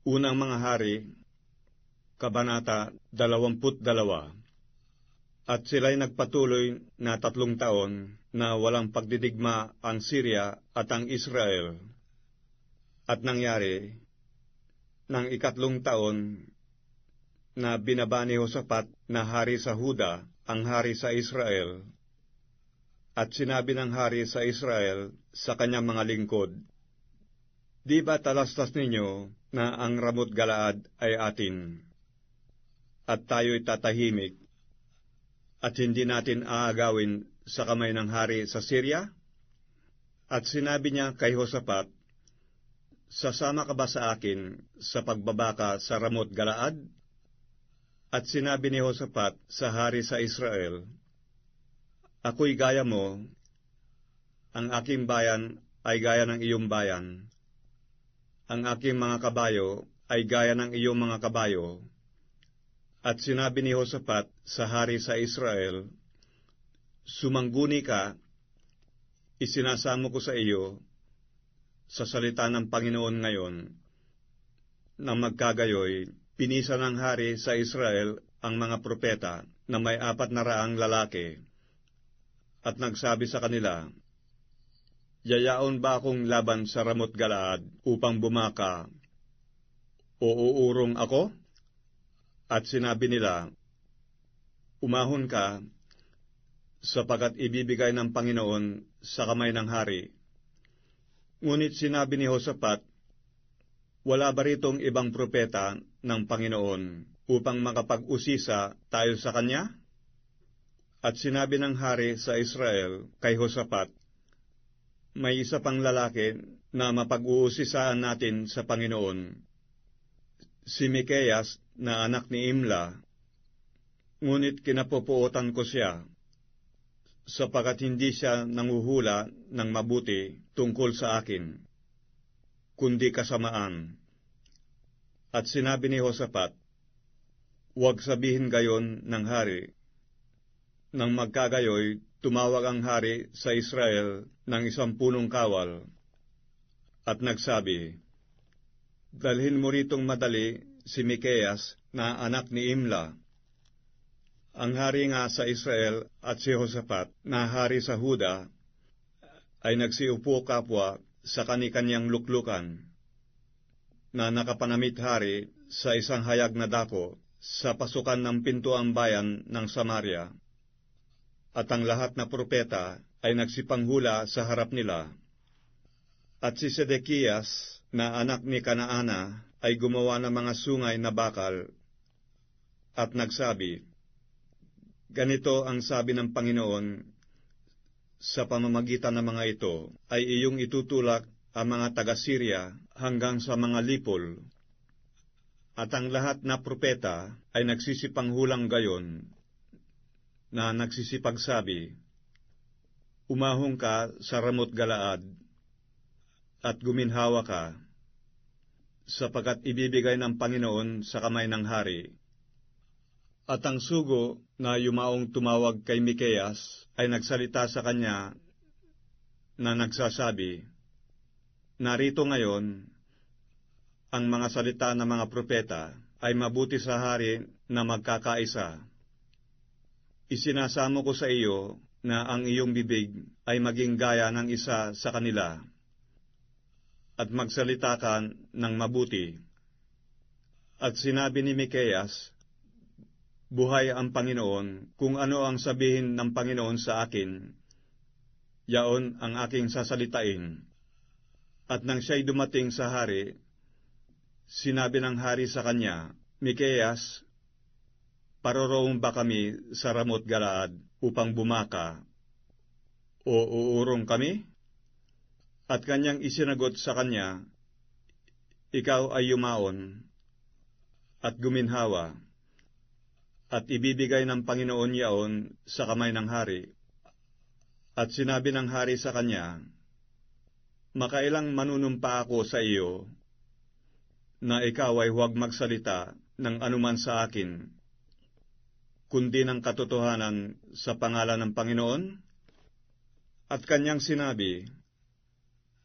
Unang mga hari, Kabanata 22 At sila'y nagpatuloy na tatlong taon na walang pagdidigma ang Syria at ang Israel. At nangyari, ng ikatlong taon na binaba ni Hosapat na hari sa Huda ang hari sa Israel, at sinabi ng hari sa Israel sa kanyang mga lingkod, Di ba talastas ninyo na ang Ramot Galaad ay atin? At tayo'y tatahimik, at hindi natin aagawin sa kamay ng hari sa Syria? At sinabi niya kay Hosapat, Sasama ka ba sa akin sa pagbabaka sa Ramot Galaad? At sinabi ni Hosapat sa hari sa Israel, Ako'y gaya mo, ang aking bayan ay gaya ng iyong bayan, ang aking mga kabayo ay gaya ng iyong mga kabayo. At sinabi ni Hosapat sa hari sa Israel, Sumangguni ka, isinasamo ko sa iyo, sa salita ng Panginoon ngayon, na magkagayoy, pinisa ng hari sa Israel ang mga propeta na may apat na raang lalaki, at nagsabi sa kanila, Yayaon ba akong laban sa Ramot Galaad upang bumaka? O uurong ako? At sinabi nila, Umahon ka, sapagat ibibigay ng Panginoon sa kamay ng hari. Ngunit sinabi ni Hosapat, Wala ba ritong ibang propeta ng Panginoon upang makapag-usisa tayo sa kanya? At sinabi ng hari sa Israel kay Hosapat, may isa pang lalaki na mapag-uusisaan natin sa Panginoon. Si Mikeas na anak ni Imla, ngunit kinapupuotan ko siya, sapagat hindi siya nanguhula ng mabuti tungkol sa akin, kundi kasamaan. At sinabi ni Hosapat, Huwag sabihin gayon ng hari. Nang magkagayoy, tumawag ang hari sa Israel ng isang punong kawal at nagsabi, Dalhin mo ritong madali si Mikeas na anak ni Imla. Ang hari nga sa Israel at si Hosapat na hari sa Huda ay nagsiupo kapwa sa kanikanyang luklukan na nakapanamit hari sa isang hayag na dako sa pasukan ng pintuang bayan ng Samaria at ang lahat na propeta ay nagsipanghula sa harap nila. At si Sedekias, na anak ni Kanaana, ay gumawa ng mga sungay na bakal at nagsabi, Ganito ang sabi ng Panginoon, sa pamamagitan ng mga ito ay iyong itutulak ang mga taga-Syria hanggang sa mga lipol. At ang lahat na propeta ay nagsisipanghulang gayon na nagsisipagsabi, Umahong ka sa Ramot Galaad at guminhawa ka, sapagat ibibigay ng Panginoon sa kamay ng hari. At ang sugo na yumaong tumawag kay Mikeas ay nagsalita sa kanya na nagsasabi, Narito ngayon, ang mga salita ng mga propeta ay mabuti sa hari na magkakaisa Isinasamo ko sa iyo na ang iyong bibig ay maging gaya ng isa sa kanila, at magsalita ka ng mabuti. At sinabi ni Mikeas, Buhay ang Panginoon, kung ano ang sabihin ng Panginoon sa akin, yaon ang aking sasalitain. At nang siya'y dumating sa hari, sinabi ng hari sa kanya, Mikeas, Paroroong ba kami sa Ramot Galaad upang bumaka? O uurong kami? At kanyang isinagot sa kanya, Ikaw ay yumaon at guminhawa, at ibibigay ng Panginoon yaon sa kamay ng hari. At sinabi ng hari sa kanya, Makailang manunumpa ako sa iyo, na ikaw ay huwag magsalita ng anuman sa akin, kundi ng katotohanan sa pangalan ng Panginoon? At kanyang sinabi,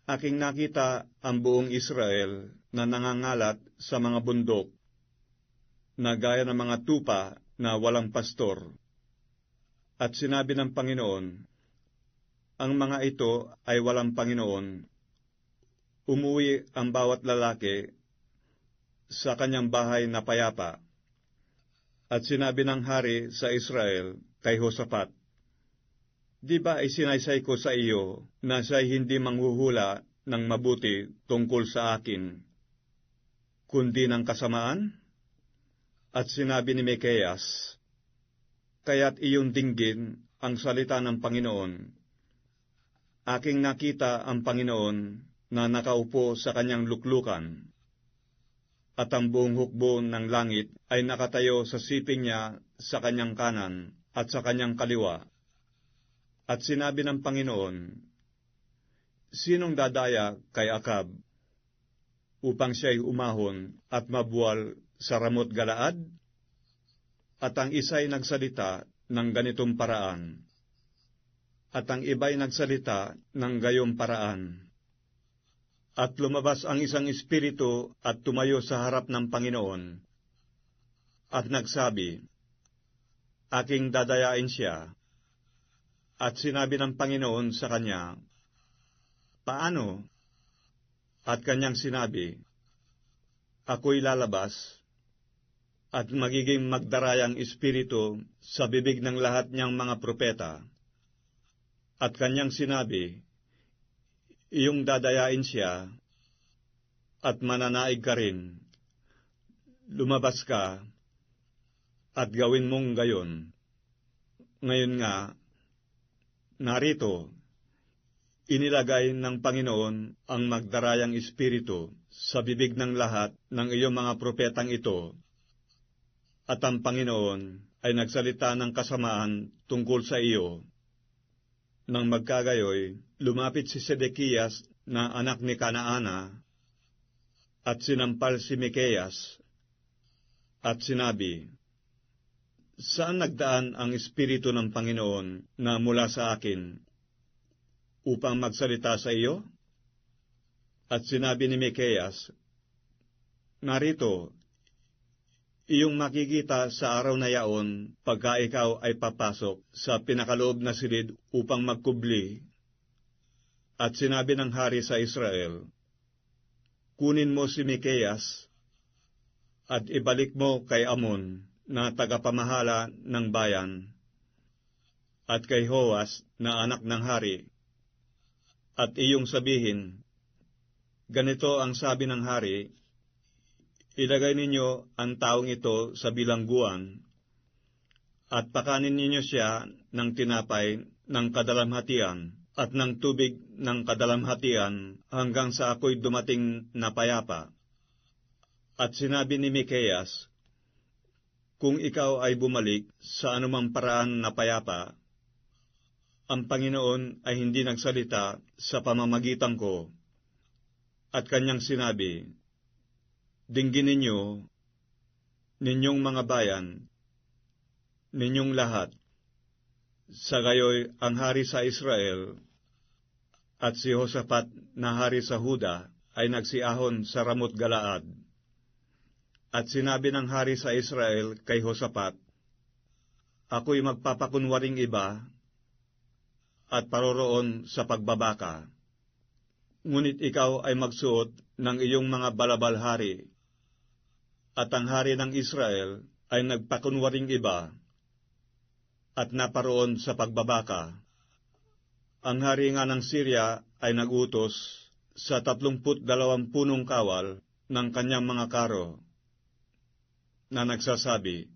Aking nakita ang buong Israel na nangangalat sa mga bundok na gaya ng mga tupa na walang pastor. At sinabi ng Panginoon, ang mga ito ay walang Panginoon. Umuwi ang bawat lalaki sa kanyang bahay na payapa. At sinabi ng hari sa Israel kay Hosapat, Di ba isinaysay ko sa iyo na siya'y hindi manghuhula ng mabuti tungkol sa akin, kundi ng kasamaan? At sinabi ni Mekeas, Kaya't iyong dinggin ang salita ng Panginoon. Aking nakita ang Panginoon na nakaupo sa kanyang luklukan, at ang buong hukbo ng langit ay nakatayo sa siping niya sa kanyang kanan at sa kanyang kaliwa. At sinabi ng Panginoon, Sinong dadaya kay Akab upang siya'y umahon at mabuwal sa Ramot Galaad? At ang isa'y nagsalita ng ganitong paraan, at ang iba'y nagsalita ng gayong paraan. At lumabas ang isang espiritu at tumayo sa harap ng Panginoon, at nagsabi, Aking dadayain siya, at sinabi ng Panginoon sa kanya, Paano? At kanyang sinabi, Ako'y lalabas, at magiging magdarayang espiritu sa bibig ng lahat niyang mga propeta. At kanyang sinabi, Iyong dadayain siya, at mananaig ka rin. Lumabas ka, at gawin mong gayon. Ngayon nga, Narito, inilagay ng Panginoon ang magdarayang espiritu sa bibig ng lahat ng iyong mga propetang ito, at ang Panginoon ay nagsalita ng kasamaan tungkol sa iyo. Nang magkagayoy, lumapit si Sedekiyas na anak ni Kanaana, at sinampal si Mikeyas, at sinabi, Saan nagdaan ang Espiritu ng Panginoon na mula sa akin upang magsalita sa iyo? At sinabi ni Mikeyas, Narito, iyong makikita sa araw na yaon pagka ikaw ay papasok sa pinakaloob na silid upang magkubli. At sinabi ng hari sa Israel, Kunin mo si Mikeyas at ibalik mo kay Amon na tagapamahala ng bayan, at kay Hoas na anak ng hari. At iyong sabihin, ganito ang sabi ng hari, ilagay ninyo ang taong ito sa bilangguan, at pakanin ninyo siya ng tinapay ng kadalamhatian at ng tubig ng kadalamhatian hanggang sa ako'y dumating na payapa. At sinabi ni Mikeyas, kung ikaw ay bumalik sa anumang paraan na payapa, ang Panginoon ay hindi nagsalita sa pamamagitan ko. At kanyang sinabi, Dinggin ninyo, ninyong mga bayan, ninyong lahat, sa gayoy ang hari sa Israel, at si Hosapat na hari sa Huda ay nagsiahon sa Ramot Galaad. At sinabi ng hari sa Israel kay Hosapat, Ako'y magpapakunwaring iba at paroroon sa pagbabaka. Ngunit ikaw ay magsuot ng iyong mga balabal hari. At ang hari ng Israel ay nagpakunwaring iba at naparoon sa pagbabaka. Ang hari nga ng Syria ay nagutos sa tatlumput dalawang punong kawal ng kanyang mga karo na nagsasabi,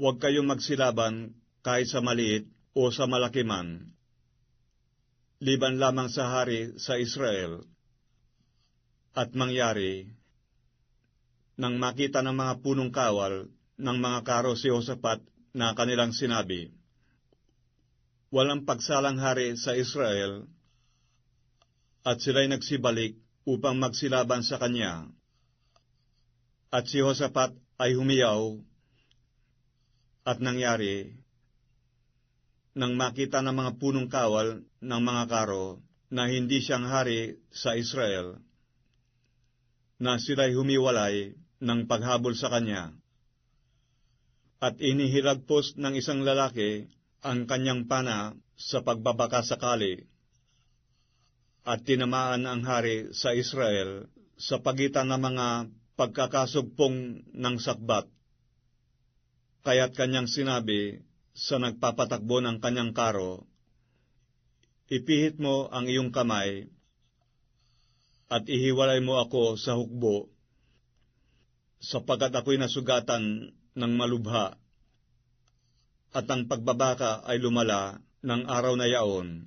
Huwag kayong magsilaban kahit sa maliit o sa malaki man, liban lamang sa hari sa Israel. At mangyari, nang makita ng mga punong kawal ng mga karo si Hosapat na kanilang sinabi, Walang pagsalang hari sa Israel, at sila'y nagsibalik upang magsilaban sa kanya at si Hosapat ay humiyaw at nangyari nang makita ng mga punong kawal ng mga karo na hindi siyang hari sa Israel, na sila'y humiwalay ng paghabol sa kanya. At inihilagpos ng isang lalaki ang kanyang pana sa pagbabaka sakali, at tinamaan ang hari sa Israel sa pagitan ng mga pagkakasugpong ng sakbat. Kaya't kanyang sinabi sa nagpapatakbo ng kanyang karo, Ipihit mo ang iyong kamay at ihiwalay mo ako sa hukbo, sapagkat ako'y nasugatan ng malubha, at ang pagbabaka ay lumala ng araw na yaon,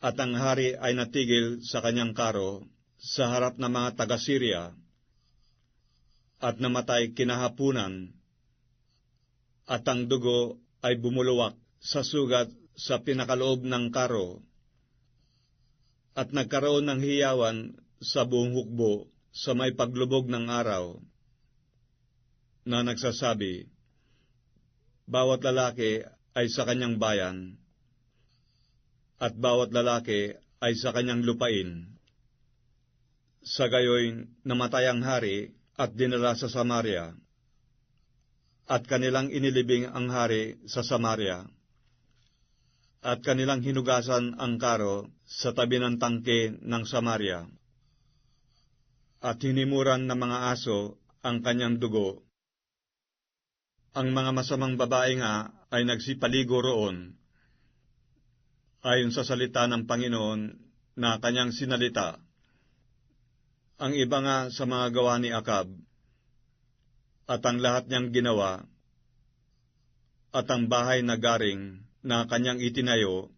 at ang hari ay natigil sa kanyang karo sa harap ng mga taga-Syria, at namatay kinahapunan, at ang dugo ay bumuluwak sa sugat sa pinakaloob ng karo, at nagkaroon ng hiyawan sa buong hukbo sa may paglubog ng araw, na nagsasabi, bawat lalaki ay sa kanyang bayan, at bawat lalaki ay sa kanyang lupain. Sa gayoy, namatay ang hari at dinala sa Samaria, at kanilang inilibing ang hari sa Samaria at kanilang hinugasan ang karo sa tabi ng tangke ng Samaria. At hinimuran ng mga aso ang kanyang dugo. Ang mga masamang babae nga ay nagsipaligo roon, ayon sa salita ng Panginoon na kanyang sinalita. Ang iba nga sa mga gawa ni Akab, at ang lahat niyang ginawa, at ang bahay na garing na kanyang itinayo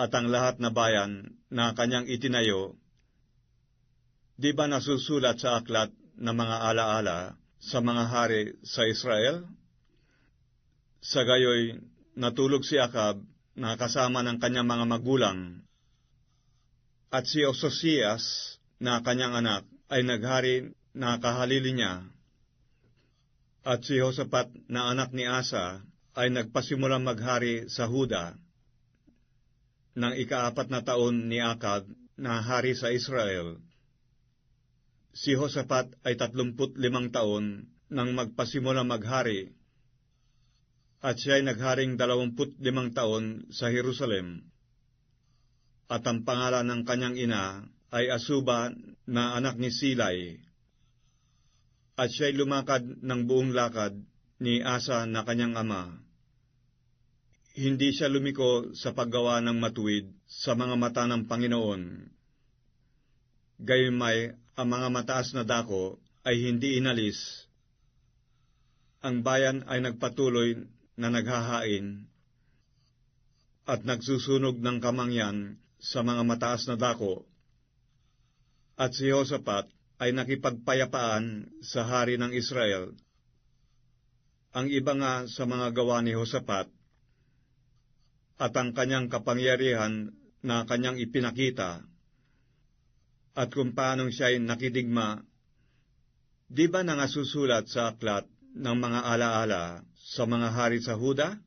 at ang lahat na bayan na kanyang itinayo, di ba nasusulat sa aklat ng mga alaala sa mga hari sa Israel? Sa gayoy, natulog si Akab na kasama ng kanyang mga magulang, at si Ososias na kanyang anak ay naghari na kahalili niya, at si Hosapat na anak ni Asa ay nagpasimulang maghari sa Huda ng ikaapat na taon ni Akab na hari sa Israel. Si Hosapat ay tatlumput limang taon nang magpasimulang maghari at siya ay nagharing dalawamput limang taon sa Jerusalem. At ang pangalan ng kanyang ina ay Asuba na anak ni Silay. At siya ay lumakad ng buong lakad ni Asa na kanyang ama hindi siya lumiko sa paggawa ng matuwid sa mga mata ng Panginoon. Gayunmay, ang mga mataas na dako ay hindi inalis. Ang bayan ay nagpatuloy na naghahain at nagsusunog ng kamangyan sa mga mataas na dako. At si Hosapat ay nakipagpayapaan sa hari ng Israel. Ang iba nga sa mga gawa ni Hosapat at ang kanyang kapangyarihan na kanyang ipinakita, at kung paanong siya'y nakidigma, di ba nangasusulat sa aklat ng mga alaala sa mga hari sa Huda?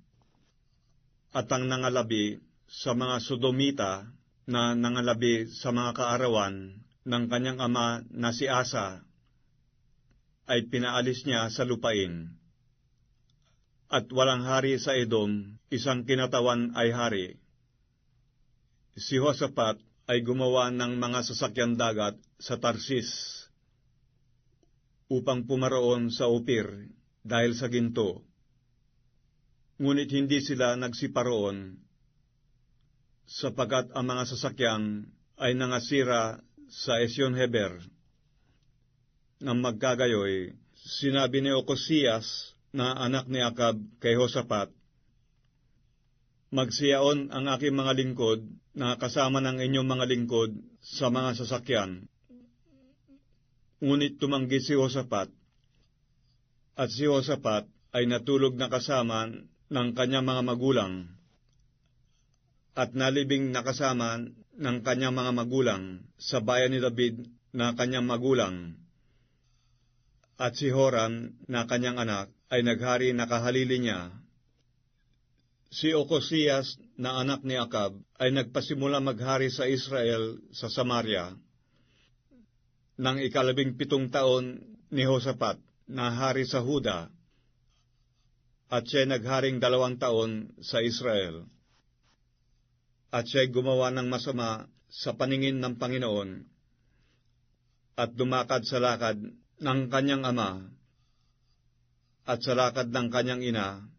At ang nangalabi sa mga Sodomita na nangalabi sa mga kaarawan ng kanyang ama na si Asa, ay pinaalis niya sa lupain at walang hari sa Edom, isang kinatawan ay hari. Si Hosapat ay gumawa ng mga sasakyan dagat sa Tarsis upang pumaroon sa Upir dahil sa ginto. Ngunit hindi sila nagsiparoon sapagat ang mga sasakyan ay nangasira sa Esyon Heber. Nang magkagayoy, sinabi ni Ocosias na anak ni Akab kay Hosapat, Magsiyaon ang aking mga lingkod na kasama ng inyong mga lingkod sa mga sasakyan. Ngunit tumanggi si Hosapat, at si Hosapat ay natulog na kasama ng kanyang mga magulang, at nalibing nakasama ng kanyang mga magulang sa bayan ni David na kanyang magulang, at si Horam na kanyang anak ay naghari nakahalili niya. Si Ocosias na anak ni Akab ay nagpasimula maghari sa Israel sa Samaria nang ikalabing pitong taon ni Hosapat na hari sa Huda at siya nagharing dalawang taon sa Israel. At siya gumawa ng masama sa paningin ng Panginoon at dumakad sa lakad ng kanyang ama at sa lakad ng kanyang ina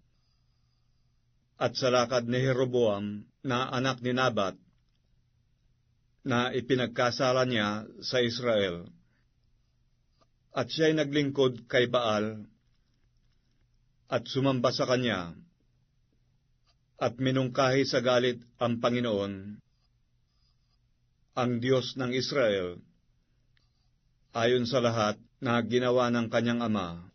at sa lakad ni Jeroboam na anak ni Nabat na ipinagkasala niya sa Israel. At siya'y naglingkod kay Baal at sumamba sa kanya at minungkahi sa galit ang Panginoon, ang Diyos ng Israel, ayon sa lahat na ginawa ng kanyang ama.